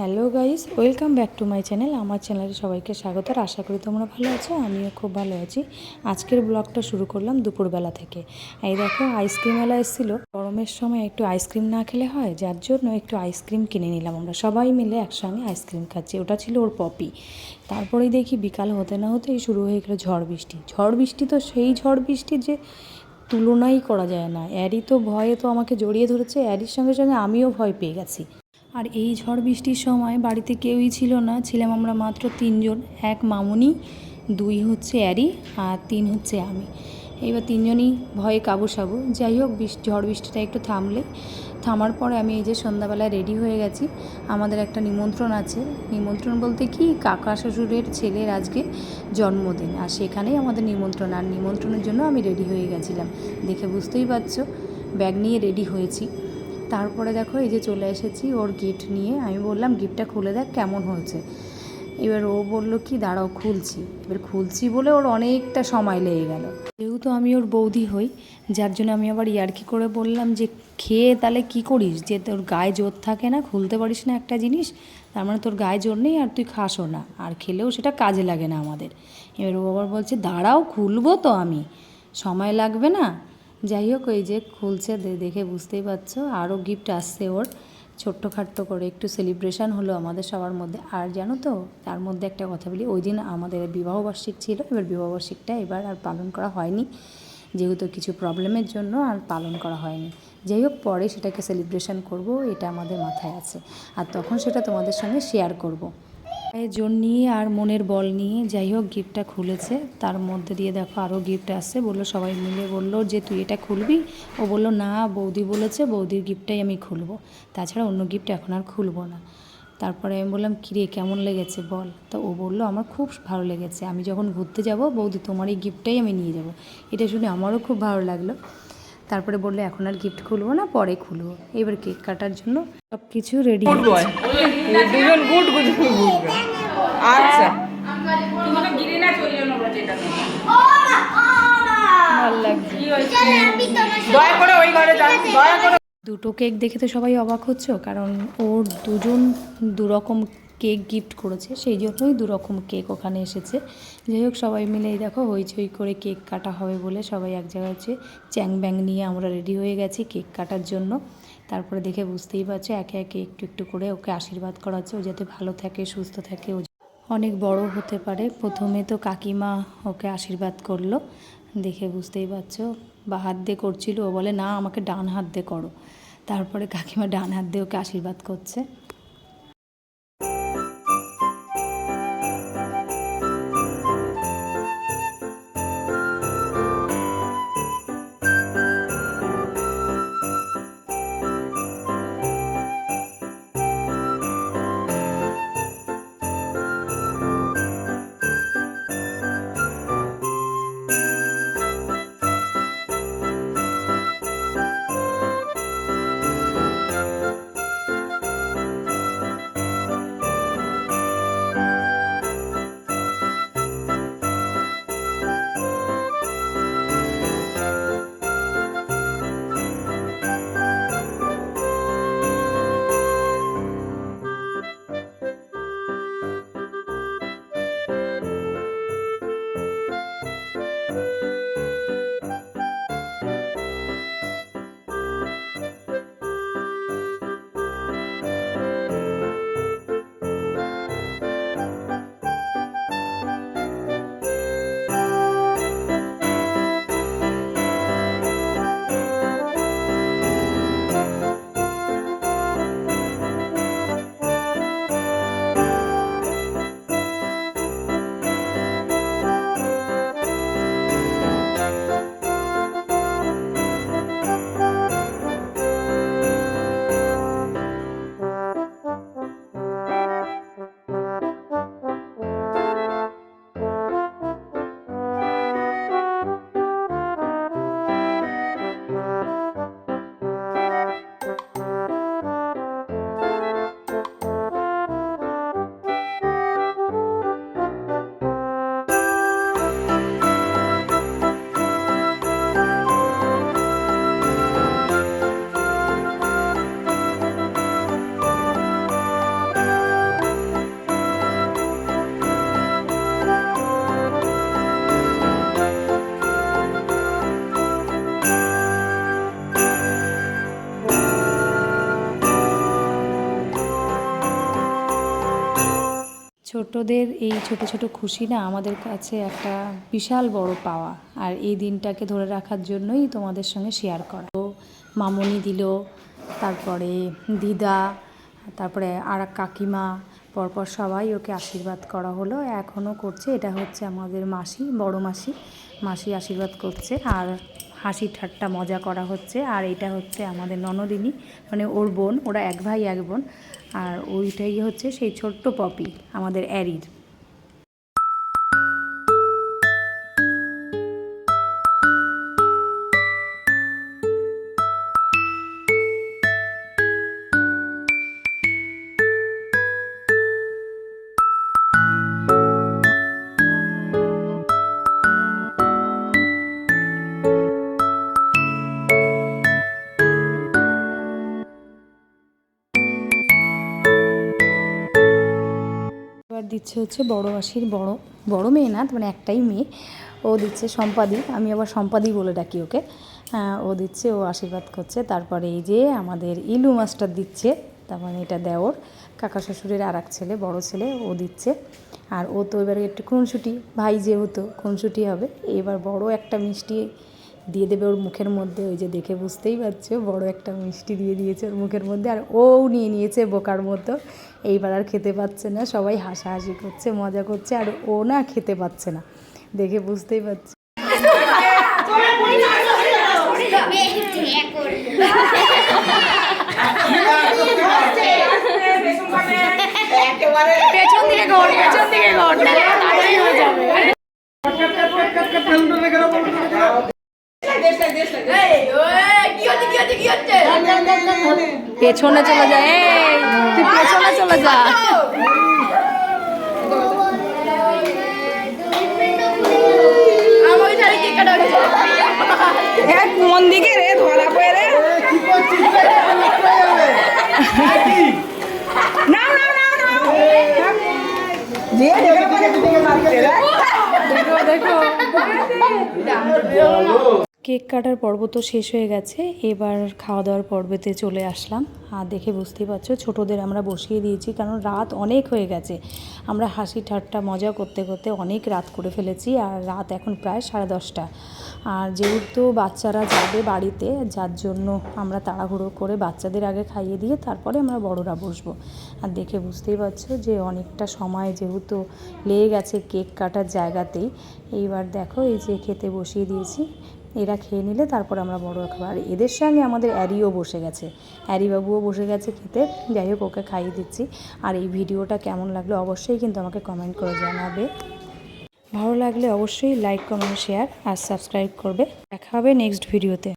Hello guys, welcome back to my channel. আমার চ্যানেলে সবাইকে স্বাগত আর আশা করি তোমরা ভালো আছো, আমিও খুব ভালো আছি। আজকের ব্লগটা শুরু করলাম দুপুরবেলা থেকে। এই দেখো আইসক্রিমওয়ালা এসেছিল। গরমের সময় একটু আইসক্রিম না খেলে হয়, যার জন্য একটু আইসক্রিম কিনে নিলাম আমরা। সবাই মিলে একসঙ্গে আইসক্রিম খাচ্ছি। ওটা ছিল ওর পপি। তারপরেই দেখি বিকাল হতে না হতেই শুরু হয়ে গেলো ঝড় বৃষ্টি। ঝড় বৃষ্টি তো সেই ঝড় বৃষ্টি যে তুলনাই করা যায় না। অ্যারি তো ভয়ে তো আমাকে জড়িয়ে ধরেছে। অ্যারির সঙ্গে সঙ্গে আমিও ভয় পেয়ে গেছি। আর এই ঝড় বৃষ্টির সময় বাড়িতে কেউই ছিল না। ছিলাম আমরা মাত্র তিনজন। এক মামুনি, দুই হচ্ছে অ্যারি আর তিন হচ্ছে আমি। এইবার তিনজনই ভয়ে কাবু সাবু যাই হোক, বৃষ্টি ঝড় বৃষ্টিটা একটু থামলে। থামার পরে আমি এই যে সন্ধ্যাবেলায় রেডি হয়ে গেছি। আমাদের একটা নিমন্ত্রণ আছে। নিমন্ত্রণ বলতে কি? কাকা শ্বশুরের ছেলের আজকে জন্মদিন। আর সেখানেই আমাদের নিমন্ত্রণ। আর নিমন্ত্রণের জন্য আমি রেডি হয়ে গেছিলাম। দেখে বুঝতেই পারছ, ব্যাগ নিয়ে রেডি হয়েছি। তারপরে দেখো এই যে চলে এসেছি ওর গিফট নিয়ে। আমি বললাম গিফটটা খুলে দেখ কেমন হয়েছে। এবার ও বলল, কি, দাঁড়াও, খুলছি। এবার খুলছি বলে ওর অনেকটা সময় লেগে গেল। যেহেতু আমি ওর বৌদি হই, যার জন্য আমি আবার ইয়ার্কি করে বললাম যে, খেয়ে তাহলে কি করিস? যে তোর গায়ে জোর থাকে না, খুলতে পারিস না একটা জিনিস, তার মানে তোর গায়ে জোর নেই আর তুই খাসও না। আর খেলেও সেটা কাজে লাগে না আমাদের। এবার ও আবার বলছে, দাঁড়াও, খুলবো তো আমি। সময় লাগবে না? যাই হোক ওই যে খুলছে দেখে বুঝতেই পারছ। আরও গিফট আসছে ওর। ছোট্টখাট্ট করে একটু সেলিব্রেশন হলো আমাদের সবার মধ্যে। আর জানো তো, তার মধ্যে একটা কথা বলি, ওই দিন আমাদের বিবাহবার্ষিক ছিল, এবার বিবাহবার্ষিকটা এবার আর পালন করা হয়নি। যেহেতু কিছু প্রবলেমের জন্য আর পালন করা হয়নি। যাই হোক, পরে সেটাকে সেলিব্রেশন করব, এটা আমাদের মাথায় আছে। আর তখন সেটা তোমাদের সঙ্গে শেয়ার করব। জোর নিয়ে আর মনের বল নিয়ে যাই হোক, গিফটটা খুলেছে। তার মধ্যে দিয়ে দেখো আরও গিফট আসছে। বলল সবাই মিলে বলল যে, তুই এটা খুলবি? ও বলল, না, বৌদি বলেছে, বৌদির গিফটটাই আমি খুলবো। তাছাড়া অন্য গিফট এখন আর খুলবো না। তারপরে আমি বললাম, কিরে, কেমন লেগেছে বল? তো ও বলল, আমার খুব ভালো লেগেছে। আমি যখন ঘুরতে যাব, বৌদি তোমার এই গিফটটাই আমি নিয়ে যাব। এটা শুনে আমারও খুব ভালো লাগল। তারপরে বলল এখন আর গিফট খুলবো না পরে খুলবো। এবার কেক কাটার জন্য সব কিছু রেডি গুড দুজন গুড গুড আচ্ছা। দুটো কেক দেখে তো সবাই অবাক হচ্ছে কারণ ওর দুজন দুরকম কেক গিফট করেছে, সেই জন্যই দুরকম কেক ওখানে এসেছে। যাই হোক, সবাই মিলে এই দেখো হইচই করে কেক কাটা হবে বলে সবাই এক জায়গায় হচ্ছে চ্যাং ব্যাং নিয়ে আমরা রেডি হয়ে গেছি কেক কাটার জন্য। তারপরে দেখে বুঝতেই পারছ, একে একে একটু একটু করে ওকে আশীর্বাদ করা হচ্ছে ও যাতে ভালো থাকে, সুস্থ থাকে, ও অনেক বড় হতে পারে। প্রথমে তো কাকিমা ওকে আশীর্বাদ করল, দেখে বুঝতেই পারছ, বা হাত দিয়ে করছিল, ও বলে, না, আমাকে ডান হাত দিয়ে করো। তারপরে কাকিমা ডান হাত দিয়ে ওকে আশীর্বাদ করছে। ছোটদের এই ছোট ছোট খুশি না আমাদের কাছে একটা বিশাল বড় পাওয়া। আর এই দিনটাকে ধরে রাখার জন্যই তোমাদের সঙ্গে শেয়ার করা। তো মামনি দিল, তারপরে দিদা, তারপরে আর কাকিমা, পরপর সবাই ওকে আশীর্বাদ করা হলো। এখনও করছে, এটা হচ্ছে আমাদের মাসি, বড় মাসি। মাসি আশীর্বাদ করছে। আর হাসি ঠাট্টা মজা করা হচ্ছে। আর এটা হচ্ছে আমাদের ননদিনী মানে ওর বোন, ওরা এক ভাই, এক বোন। আর ওইটাই হচ্ছে সেই ছোট্ট পপি, আমাদের অ্যারির। দিচ্ছে হচ্ছে বড় মাসির বড় বড় মেয়ে না মানে একটাই মেয়ে। ও দিচ্ছে সম্পাদি আমি আবার সম্পাদি বলে ডাকি ওকে। আহ, ও দিচ্ছে ও আশীর্বাদ করছে। তারপরে এই যে আমাদের ইলু মাস্টার দিচ্ছে তার মানে এটা দেওর। কাকা শ্বশুরের আর এক ছেলে বড় ছেলে ও দিচ্ছে। আর ও তো এবারে একটু খুনসুটি ভাই যেহেতু খুনসুটি হবে এবার বড় একটা মিষ্টি দিয়ে দেবে ওর মুখের মধ্যে ওই যে দেখে বুঝতেই পারছ বড় একটা মিষ্টি দিয়ে দিয়েছে ওর মুখের মধ্যে আর ও নিয়ে নিয়েছে বোকার মতো। এইবার আর খেতে পাচ্ছে না সবাই হাসাহাসি করছে মজা করছে আর ও না খেতে পাচ্ছে না দেখে বুঝতেই পারছে। পেছন দিকে ঘোর পেছন দিকে ঘোর। তাড়াতাড়ি হয়ে যাবে। পেছনে চলে যায় এই তুই পেছনে চলে যা। কোন দিকে রে ধরা পড়ে রে। না না না না কেক কাটার পর্ব তো শেষ হয়ে গেছে। এবার খাওয়া দাওয়ার পর্বেতে চলে আসলাম। আর দেখে বুঝতেই পারছ, ছোটোদের আমরা বসিয়ে দিয়েছি কারণ রাত অনেক হয়ে গেছে। আমরা হাসি ঠাট্টা মজা করতে করতে অনেক রাত করে ফেলেছি আর রাত এখন প্রায় সাড়ে দশটা। আর যেহেতু বাচ্চারা যাবে বাড়িতে, যার জন্য আমরা তাড়াহুড়ো করে বাচ্চাদের আগে খাইয়ে দিয়ে তারপরে আমরা বড়রা বসবো। আর দেখে বুঝতেই পারছ যে অনেকটা সময় যেহেতু লেগে গেছে কেক কাটার জায়গাতেই, এইবার দেখো এই যে খেতে বসিয়ে দিয়েছি। এরা খেয়ে নিলে তারপর আমরা বড় খাব। আর এদের সঙ্গে আমাদের অ্যারিও বসে গেছে। অ্যারি বাবুও বসে গেছে খেতে। যাই হোক, ওকে খাইয়ে দিচ্ছি। আর এই ভিডিওটা কেমন লাগল অবশ্যই কিন্তু আমাকে কমেন্ট করে জানাবে। ভালো লাগলে অবশ্যই লাইক কমেন্ট শেয়ার আর সাবস্ক্রাইব করবে। দেখা হবে নেক্সট ভিডিওতে